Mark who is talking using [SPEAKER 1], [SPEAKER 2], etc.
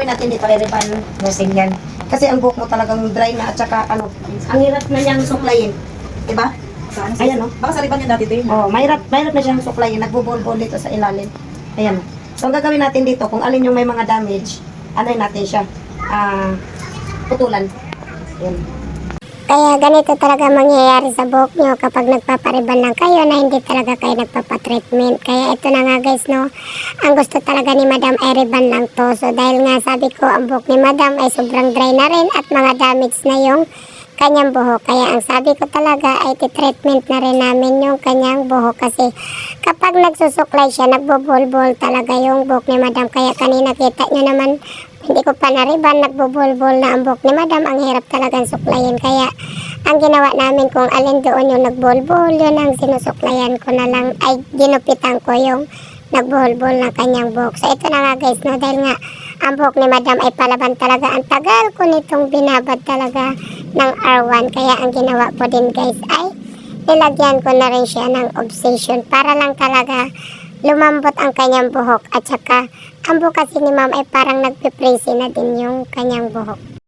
[SPEAKER 1] gagawin natin dito ay ribbon nursing yan. Kasi ang buhok mo talagang dry na at saka ano, ang hirap na niyang suklayin. Diba?
[SPEAKER 2] Saan?
[SPEAKER 1] Ayan, oh.
[SPEAKER 2] Baka sa riban yan dati, te.
[SPEAKER 1] Oh, mahirap, mahirap na siyang suklayin. Nagbubol-bol dito sa ilalim. Ayan. So, ang gagawin natin dito, kung alin yung may mga damage, ano natin siya? Ah, putulan. Ayan.
[SPEAKER 3] Kaya ganito talaga mangyayari sa buhok nyo kapag nagpapariban lang kayo na hindi talaga kayo nagpapatreatment. Kaya ito na nga guys, no, ang gusto talaga ni Madam ay riban lang to. So dahil nga sabi ko ang buhok ni Madam ay sobrang dry na rin at mga damage na yung kanyang buhok. Kaya ang sabi ko talaga ay titreatment na rin namin yung kanyang buhok kasi kapag nagsusuklay siya, nagbubol-bol talaga yung buhok ni Madam. Kaya kanina kita nyo naman hindi ko pa nariban, nagbubulbol na ang buhok ni madam. Ang hirap talagang suklayin. Kaya, ang ginawa namin kung alin doon yung nagbulbol, yun ang sinusuklayan ko na lang. Ay, ginupitan ko yung nagbulbol ng kanyang buhok. So, ito na nga guys, no, dahil nga ang buhok ni madam ay palaban talaga. Ang tagal ko nitong binabad talaga ng R1. Kaya, ang ginawa ko din guys ay nilagyan ko na rin siya ng obsession para lang talaga lumambot ang kanyang buhok at saka ang buhok kasi ni ma'am ay parang nagpipresi na din yung kanyang buhok.